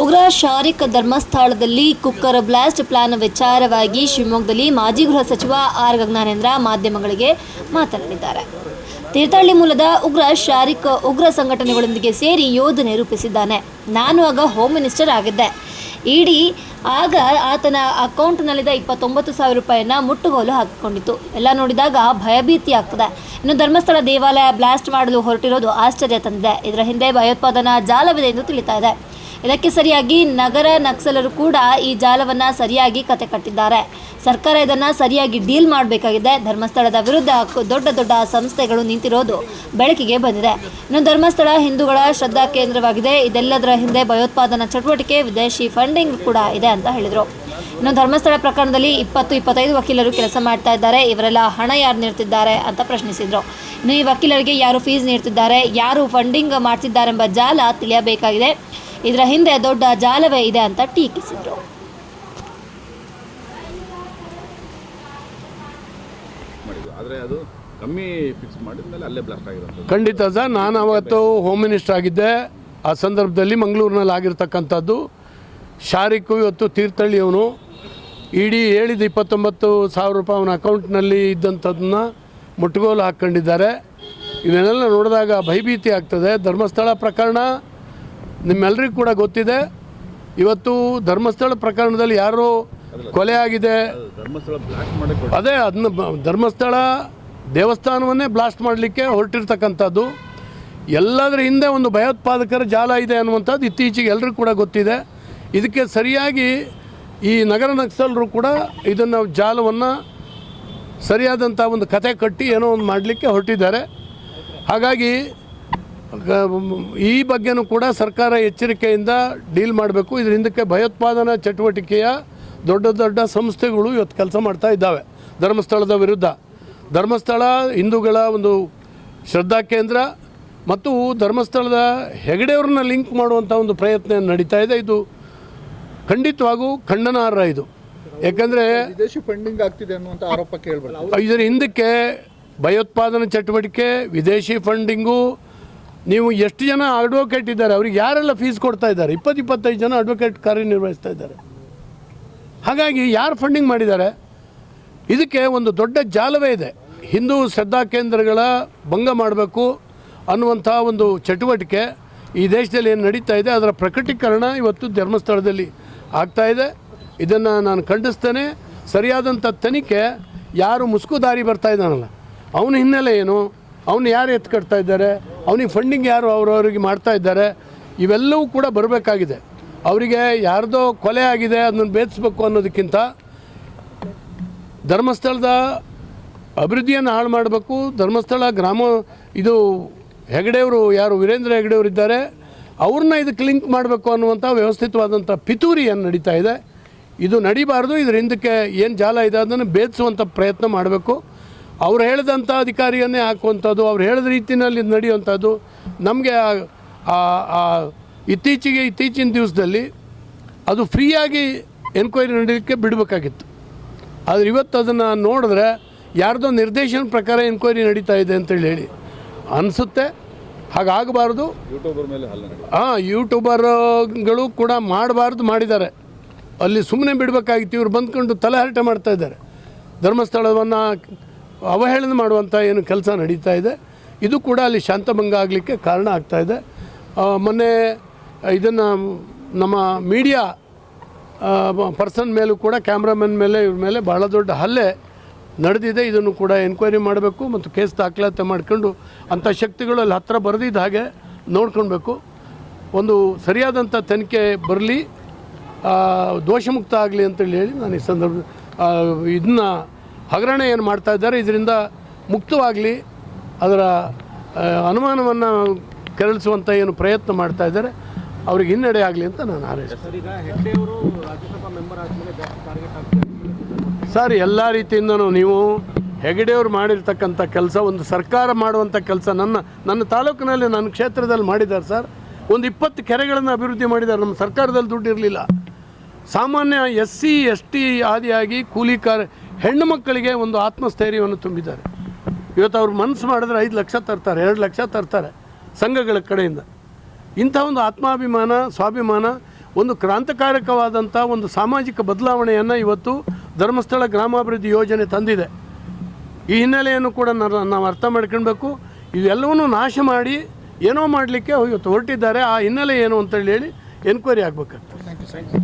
ಉಗ್ರ ಶಾರಿಕ್ ಧರ್ಮಸ್ಥಳದಲ್ಲಿ cooker blast, plan ವಿಚಾರವಾಗಿ ಶಿವಮೊಗ್ಗದಲ್ಲಿ ಮಾಜಿ ಗೃಹ ಸಚಿವ ಆರ್. ಗಗನಾನೇಂದ್ರ ಮಾಧ್ಯಮಗಳಿಗೆ ಮಾತನಾಡಿದ್ದಾರೆ. ತೀರ್ಥಹಳ್ಳಿ ಮೂಲದ ಉಗ್ರ ಶಾರಿಕ್ ಉಗ್ರ ಸಂಘಟನೆಗಳೊಂದಿಗೆ ಸೇರಿ ಯೋಜನೆ ರೂಪಿಸಿದ್ದಾನೆ. ನಾನು ಆಗ ಹೋಮ್ ಮಿನಿಸ್ಟರ್ ಆಗಿದ್ದೆ. ಇಡಿ ಆಗ ಆತನ ಅಕೌಂಟ್ನಲ್ಲಿದ್ದ ಇಪ್ಪತ್ತೊಂಬತ್ತು ಸಾವಿರ ರೂಪಾಯಿಯನ್ನು ಮುಟ್ಟುಗೋಲು ಹಾಕಿಕೊಂಡಿತ್ತು. ಎಲ್ಲ ನೋಡಿದಾಗ ಭಯಭೀತಿ ಆಗ್ತದೆ. ಇನ್ನು ಧರ್ಮಸ್ಥಳ ದೇವಾಲಯ ಬ್ಲಾಸ್ಟ್ ಮಾಡಲು ಹೊರಟಿರೋದು ಆಶ್ಚರ್ಯ ತಂದಿದೆ. ಇದರ ಹಿಂದೆ ಭಯೋತ್ಪಾದನಾ ಜಾಲವಿದೆ ಎಂದು ತಿಳಿತಾ ಇದೆ. ಇದಕ್ಕೆ ಸರಿಯಾಗಿ ನಗರ ನಕ್ಸಲರು ಕೂಡ ಈ ಜಾಲವನ್ನ ಸರಿಯಾಗಿ ಕತೆ ಕಟ್ಟಿದ್ದಾರೆ. ಸರ್ಕಾರ ಇದನ್ನ ಸರಿಯಾಗಿ ಡೀಲ್ ಮಾಡಬೇಕಾಗಿದೆ. ಧರ್ಮಸ್ಥಳದ ವಿರುದ್ಧ ದೊಡ್ಡ ದೊಡ್ಡ ಸಂಸ್ಥೆಗಳು ನಿಂತಿರೋದು ಬೆಳಕಿಗೆ ಬಂದಿದೆ. ಇನ್ನು ಧರ್ಮಸ್ಥಳ ಹಿಂದೂಗಳ ಶ್ರದ್ಧಾ ಕೇಂದ್ರವಾಗಿದೆ. ಇದೆಲ್ಲದರ ಹಿಂದೆ ಭಯೋತ್ಪಾದನಾ ಚಟುವಟಿಕೆ, ವಿದೇಶಿ ಫಂಡಿಂಗ್ ಕೂಡ ಇದೆ ಅಂತ ಹೇಳಿದರು. ಇನ್ನು ಧರ್ಮಸ್ಥಳ ಪ್ರಕರಣದಲ್ಲಿ ಇಪ್ಪತ್ತು, ಇಪ್ಪತ್ತೈದು ವಕೀಲರು ಕೆಲಸ ಮಾಡ್ತಾ ಇದ್ದಾರೆ. ಇವರೆಲ್ಲ ಹಣ ಯಾರು ನೀಡ್ತಿದ್ದಾರೆ ಅಂತ ಪ್ರಶ್ನಿಸಿದರು. ಇನ್ನು ಈ ವಕೀಲರಿಗೆ ಯಾರು ಫೀಸ್ ನೀಡ್ತಿದ್ದಾರೆ, ಯಾರು ಫಂಡಿಂಗ್ ಮಾಡ್ತಿದ್ದಾರೆಂಬ ಜಾಲ ತಿಳಿಯಬೇಕಾಗಿದೆ. ಇದರ ಹಿಂದೆ ದೊಡ್ಡ ಜಾಲವೇ ಇದೆ ಅಂತ ಟೀಕಿಸಿದರು. ಮಾಡಿದ್ದು. ಆದರೆ ಅದು ಕಮ್ಮಿ ಫಿಕ್ಸ್ ಮಾಡಿದ್ಮೇಲೆ ಅಲ್ಲೇ ಬ್ಲಾಸ್ಟ್ ಆಗಿರೋಂಥದ್ದು ಖಂಡಿತ ಸರ್ ನಾನು ಅವತ್ತು ಹೋಮ್ ಮಿನಿಸ್ಟರ್ ಆಗಿದ್ದೆ. ಆ ಸಂದರ್ಭದಲ್ಲಿ ಮಂಗಳೂರಿನಲ್ಲಿ ಆಗಿರ್ತಕ್ಕಂಥದ್ದು. ಶಾರಿಕು ಇವತ್ತು ತೀರ್ಥಹಳ್ಳಿಯವನು ಇಡೀ ಹೇಳಿದ ಇಪ್ಪತ್ತೊಂಬತ್ತು ಸಾವಿರ ರೂಪಾಯಿ ಅವನ ಅಕೌಂಟ್ನಲ್ಲಿ ಇದ್ದಂಥದ್ದನ್ನ ಮುಟ್ಟುಗೋಲು ಹಾಕ್ಕೊಂಡಿದ್ದಾರೆ. ಇವನ್ನೆಲ್ಲ ನೋಡಿದಾಗ ಭಯಭೀತಿ ಆಗ್ತದೆ. ಧರ್ಮಸ್ಥಳ ಪ್ರಕರಣ ನಿಮ್ಮೆಲ್ಲರಿಗೂ ಕೂಡ ಗೊತ್ತಿದೆ. ಇವತ್ತು ಧರ್ಮಸ್ಥಳ ಪ್ರಕರಣದಲ್ಲಿ ಯಾರು ಕೊಲೆ ಆಗಿದೆ. ಅದೇ ಅದನ್ನ ಧರ್ಮಸ್ಥಳ ದೇವಸ್ಥಾನವನ್ನೇ ಬ್ಲಾಸ್ಟ್ ಮಾಡಲಿಕ್ಕೆ ಹೊರಟಿರ್ತಕ್ಕಂಥದ್ದು. ಎಲ್ಲದರ ಹಿಂದೆ ಒಂದು ಭಯೋತ್ಪಾದಕರ ಜಾಲ ಇದೆ ಅನ್ನುವಂಥದ್ದು ಇತ್ತೀಚೆಗೆ ಎಲ್ಲರಿಗೂ ಕೂಡ ಗೊತ್ತಿದೆ. ಇದಕ್ಕೆ ಸರಿಯಾಗಿ ಈ ನಗರ ನಕ್ಸಲರು ಕೂಡ ಇದನ್ನು ಜಾಲವನ್ನು ಸರಿಯಾದಂಥ ಒಂದು ಕತೆ ಕಟ್ಟಿ ಏನೋ ಒಂದು ಮಾಡಲಿಕ್ಕೆ ಹೊರಟಿದ್ದಾರೆ. ಹಾಗಾಗಿ ಈ ಬಗ್ಗೆನೂ ಕೂಡ ಸರ್ಕಾರ ಎಚ್ಚರಿಕೆಯಿಂದ ಡೀಲ್ ಮಾಡಬೇಕು. ಇದ್ರ ಹಿಂದಕ್ಕೆ ಭಯೋತ್ಪಾದನಾ ಚಟುವಟಿಕೆಯ ದೊಡ್ಡ ದೊಡ್ಡ ಸಂಸ್ಥೆಗಳು ಇವತ್ತು ಕೆಲಸ ಮಾಡ್ತಾ ಇದ್ದಾವೆ. ಧರ್ಮಸ್ಥಳದ ವಿರುದ್ಧ. ಧರ್ಮಸ್ಥಳ ಹಿಂದೂಗಳ ಒಂದು ಶ್ರದ್ಧಾ ಕೇಂದ್ರ ಮತ್ತು ಧರ್ಮಸ್ಥಳದ ಹೆಗಡೆಯವ್ರನ್ನ ಲಿಂಕ್ ಮಾಡುವಂಥ ಒಂದು ಪ್ರಯತ್ನ ನಡೀತಾ ಇದೆ. ಇದು ಖಂಡಿತವಾಗೂ ಖಂಡನಾರ್ಹ ಇದು. ಯಾಕಂದರೆ ವಿದೇಶಿ ಫಂಡಿಂಗ್ ಆಗ್ತಿದೆ ಅನ್ನುವಂಥ ಆರೋಪ ಕೇಳಬೇಕು ಇದರ ಹಿಂದಕ್ಕೆ ಭಯೋತ್ಪಾದನಾ ಚಟುವಟಿಕೆ ವಿದೇಶಿ ಫಂಡಿಂಗು ನೀವು ಎಷ್ಟು ಜನ ಅಡ್ವೊಕೇಟ್ ಇದ್ದಾರೆ, ಅವ್ರಿಗೆ ಯಾರೆಲ್ಲ ಫೀಸ್ ಕೊಡ್ತಾ ಇದ್ದಾರೆ? ಇಪ್ಪತ್ತು ಇಪ್ಪತ್ತೈದು ಜನ ಅಡ್ವೊಕೇಟ್ ಕಾರ್ಯನಿರ್ವಹಿಸ್ತಾ ಇದ್ದಾರೆ. ಹಾಗಾಗಿ ಯಾರು ಫಂಡಿಂಗ್ ಮಾಡಿದ್ದಾರೆ? ಇದಕ್ಕೆ ಒಂದು ದೊಡ್ಡ ಜಾಲವೇ ಇದೆ. ಹಿಂದೂ ಶ್ರದ್ಧಾ ಕೇಂದ್ರಗಳ ಭಂಗ ಮಾಡಬೇಕು ಅನ್ನುವಂಥ ಒಂದು ಚಟುವಟಿಕೆ ಈ ದೇಶದಲ್ಲಿ ಏನು ನಡೀತಾ ಇದೆ, ಅದರ ಪ್ರಕಟೀಕರಣ ಇವತ್ತು ಧರ್ಮಸ್ಥಳದಲ್ಲಿ ಆಗ್ತಾ ಇದೆ. ಇದನ್ನು ನಾನು ಖಂಡಿಸ್ತೇನೆ. ಸರಿಯಾದಂಥ ತನಿಖೆ ಯಾರು ಮುಸುಕು ದಾರಿ ಬರ್ತಾ ಇದ್ದಾನಲ್ಲ, ಅವನ ಹಿನ್ನೆಲೆ ಏನು? ಅವನು ಯಾರು ಎತ್ಕಡ್ತಾ ಇದ್ದಾರೆ? ಅವನಿಗೆ ಫಂಡಿಂಗ್ ಯಾರು ಅವರವರಿಗೆ ಮಾಡ್ತಾ ಇದ್ದಾರೆ? ಇವೆಲ್ಲವೂ ಕೂಡ ಬರಬೇಕಾಗಿದೆ. ಅವರಿಗೆ ಯಾರ್ದೋ ಕೊಲೆ ಆಗಿದೆ ಅದನ್ನು ಭೇದಿಸ್ಬೇಕು ಅನ್ನೋದಕ್ಕಿಂತ ಧರ್ಮಸ್ಥಳದ ಅಭಿವೃದ್ಧಿಯನ್ನು ಹಾಳು ಮಾಡಬೇಕು. ಧರ್ಮಸ್ಥಳ ಗ್ರಾಮ, ಇದು ಹೆಗಡೆಯವರು ಯಾರು, ವೀರೇಂದ್ರ ಹೆಗಡೆಯವರು ಇದ್ದಾರೆ. ಅವ್ರನ್ನ ಇದಕ್ಕೆ ಲಿಂಕ್ ಮಾಡಬೇಕು ಅನ್ನುವಂಥ ವ್ಯವಸ್ಥಿತವಾದಂಥ ಪಿತೂರಿಯನ್ನು ನಡೀತಾ ಇದೆ. ಇದು ನಡಿಬಾರ್ದು. ಇದರ ಹಿಂದಕ್ಕೆ ಏನು ಜಾಲ ಇದೆ, ಅದನ್ನು ಭೇದಿಸುವಂಥ ಪ್ರಯತ್ನ ಮಾಡಬೇಕು. ಅವ್ರು ಹೇಳಿದಂಥ ಅಧಿಕಾರಿಯನ್ನೇ ಹಾಕುವಂಥದ್ದು ಅವ್ರು ಹೇಳಿದ ರೀತಿಯಲ್ಲಿ ನಡೆಯುವಂಥದ್ದು ನಮಗೆ ಇತ್ತೀಚೆಗೆ ಇತ್ತೀಚಿನ ದಿವಸದಲ್ಲಿ ಅದು ಫ್ರೀಯಾಗಿ ಎನ್ಕ್ವೈರಿ ನಡೀಲಿಕ್ಕೆ ಬಿಡಬೇಕಾಗಿತ್ತು. ಆದರೆ ಇವತ್ತು ಅದನ್ನು ನೋಡಿದ್ರೆ ಯಾರ್ದೋ ನಿರ್ದೇಶನ ಪ್ರಕಾರ ಎನ್ಕ್ವೈರಿ ನಡೀತಾ ಇದೆ ಅಂತೇಳಿ ಹೇಳಿ. ಅನಿಸುತ್ತೆ ಹಾಗಾಗಬಾರ್ದು. ಯೂಟ್ಯೂಬರ್ ಮೇಲೆ ಹಾಂ ಯೂಟ್ಯೂಬರ್ಗಳು ಕೂಡ ಮಾಡಬಾರ್ದು ಮಾಡಿದ್ದಾರೆ. ಅಲ್ಲಿ ಸುಮ್ಮನೆ ಬಿಡಬೇಕಾಗಿತ್ತು ಇವ್ರು ಬಂದ್ಕೊಂಡು ತಲೆ ಹರಟೆ ಮಾಡ್ತಾ ಇದ್ದಾರೆ. ಧರ್ಮಸ್ಥಳವನ್ನು ಅವಹೇಳನ ಮಾಡುವಂಥ ಏನು ಕೆಲಸ ನಡೀತಾ ಇದೆ. ಇದು ಕೂಡ ಅಲ್ಲಿ ಶಾಂತಭಂಗ ಆಗಲಿಕ್ಕೆ ಕಾರಣ ಆಗ್ತಾ ಇದೆ. ಮೊನ್ನೆ ಇದನ್ನು ನಮ್ಮ ಮೀಡಿಯಾ ಪರ್ಸನ್ ಮೇಲೂ ಕೂಡ ಕ್ಯಾಮ್ರಾಮನ್ ಮೇಲೆ ಇವ್ರ ಮೇಲೆ ಭಾಳ ದೊಡ್ಡ ಹಲ್ಲೆ ನಡೆದಿದೆ. ಇದನ್ನು ಕೂಡ ಎನ್ಕ್ವೈರಿ ಮಾಡಬೇಕು ಮತ್ತು ಕೇಸ್ ದಾಖಲಾತಿ ಮಾಡ್ಕೊಂಡು ಅಂಥ ಶಕ್ತಿಗಳು ಅಲ್ಲಿ ಹತ್ತಿರ ಬರೆದಿದ್ದ ಹಾಗೆ ನೋಡ್ಕೊಳ್ಬೇಕು. ಒಂದು ಸರಿಯಾದಂಥ ತನಿಖೆ ಬರಲಿ ದೋಷಮುಕ್ತ ಆಗಲಿ ಅಂತೇಳಿ ಹೇಳಿ ನಾನು ಈ ಸಂದರ್ಭ ಇದನ್ನ ಹಗರಣ ಏನು ಮಾಡ್ತಾ ಇದ್ದಾರೆ ಇದರಿಂದ ಮುಕ್ತವಾಗಲಿ ಅದರ ಅನುಮಾನವನ್ನು ಕೆರಳಿಸುವಂಥ ಏನು ಪ್ರಯತ್ನ ಮಾಡ್ತಾ ಇದ್ದಾರೆ ಅವ್ರಿಗೆ ಹಿನ್ನಡೆ ಆಗಲಿ ಅಂತ ನಾನು ಹಾರೈಸ್ತೇನೆ. ಸರ್ ಎಲ್ಲ ರೀತಿಯಿಂದನೂ ನೀವು ಹೆಗಡೆಯವರು ಮಾಡಿರ್ತಕ್ಕಂಥ ಕೆಲಸ ಒಂದು ಸರ್ಕಾರ ಮಾಡುವಂಥ ಕೆಲಸ ನನ್ನ ನನ್ನ ತಾಲೂಕಿನಲ್ಲಿ ನನ್ನ ಕ್ಷೇತ್ರದಲ್ಲಿ ಮಾಡಿದ್ದಾರೆ ಸರ್. ಒಂದು ಇಪ್ಪತ್ತು ಕೆರೆಗಳನ್ನು ಅಭಿವೃದ್ಧಿ ಮಾಡಿದ್ದಾರೆ ನಮ್ಮ ಸರ್ಕಾರದಲ್ಲಿ ದುಡ್ಡು ಇರಲಿಲ್ಲ. ಸಾಮಾನ್ಯ ಎಸ್ ಸಿ ಎಸ್ ಟಿ ಆದಿಯಾಗಿ ಕೂಲಿ ಕಾರ ಹೆಣ್ಣು ಮಕ್ಕಳಿಗೆ ಒಂದು ಆತ್ಮಸ್ಥೈರ್ಯವನ್ನು ತುಂಬಿದ್ದಾರೆ. ಇವತ್ತು ಅವ್ರು ಮನಸ್ಸು ಮಾಡಿದ್ರೆ ಐದು ಲಕ್ಷ ತರ್ತಾರೆ, ಎರಡು ಲಕ್ಷ ತರ್ತಾರೆ ಸಂಘಗಳ ಕಡೆಯಿಂದ. ಇಂಥ ಒಂದು ಆತ್ಮಾಭಿಮಾನ, ಸ್ವಾಭಿಮಾನ, ಒಂದು ಕ್ರಾಂತಿಕಾರಕವಾದಂಥ ಒಂದು ಸಾಮಾಜಿಕ ಬದಲಾವಣೆಯನ್ನು ಇವತ್ತು ಧರ್ಮಸ್ಥಳ ಗ್ರಾಮಾಭಿವೃದ್ಧಿ ಯೋಜನೆ ತಂದಿದೆ. ಈ ಹಿನ್ನೆಲೆಯನ್ನು ಕೂಡ ನಾವು ಅರ್ಥ ಮಾಡ್ಕೊಳ್ಬೇಕು. ಇವೆಲ್ಲವನ್ನೂ ನಾಶ ಮಾಡಿ ಏನೋ ಮಾಡಲಿಕ್ಕೆ ಇವತ್ತು ಹೊರಟಿದ್ದಾರೆ. ಆ ಹಿನ್ನೆಲೆ ಏನು ಅಂತೇಳಿ ಹೇಳಿ ಎನ್ಕ್ವೈರಿ ಆಗಬೇಕಾಗ್ತದೆ.